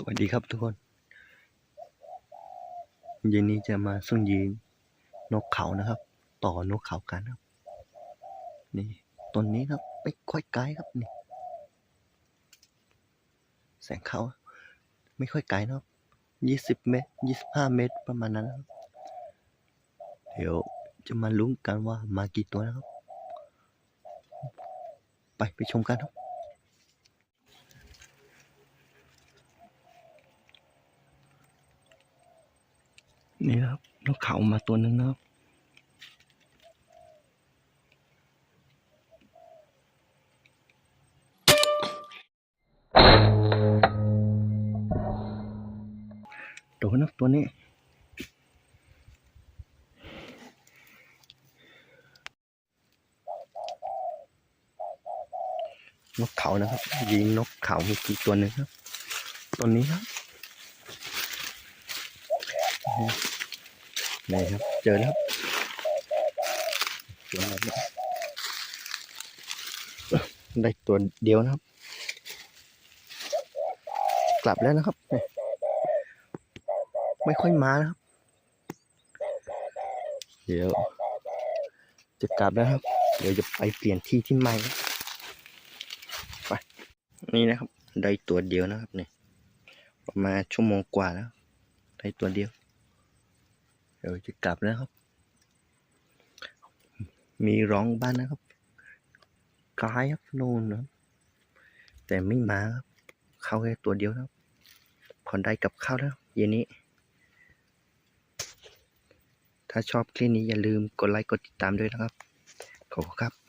สวัสดีครับทุกคน เย็นนี้จะมาส่งยีนนกเขานะครับ ต่อนกเขากันครับ นี่ต้นนี้ครับไม่ค่อยไกลครับนี่ แสงเขาไม่ค่อยไกลนะครับยี่สิบเมตรยี่สิบห้าเมตรประมาณนั้นครับ เดี๋ยวจะมาลุ้นกันว่ามากี่ตัวนะครับ ไปไปชมกันครับ นี่ครับนกเขามาตัวหนึ่งนะครับโดนนะตัวนี้นกเขานะครับ ยิงนกเขามีกี่ตัวหนึ่งครับ ตัวนี้ครับ นี่ครับ เจอแล้วตัวไหนเนี่ยได้ตัวเดียวนะครับ กลับแล้วนะครับ ไม่ค่อยมานะครับ เดี๋ยว จะกลับแล้วครับ เดี๋ยวจะไปเปลี่ยนที่ที่ใหม่ไปนี่นะครับ ได้ตัวเดียวนะครับเนี่ยประมาณชั่วโมงกว่าแล้ว ได้ตัวเดียว เดี๋ยวจะกลับนะครับ มีร้องบ้านนะครับกลายครับนู่นนะแต่ไม่มาครับ เข้าแค่ตัวเดียวนะครับพอได้กับข้าวแล้วเย็นนี้ ถ้าชอบคลิปนี้อย่าลืมกดไลค์กดติดตามด้วยนะครับ ขอบคุณครับ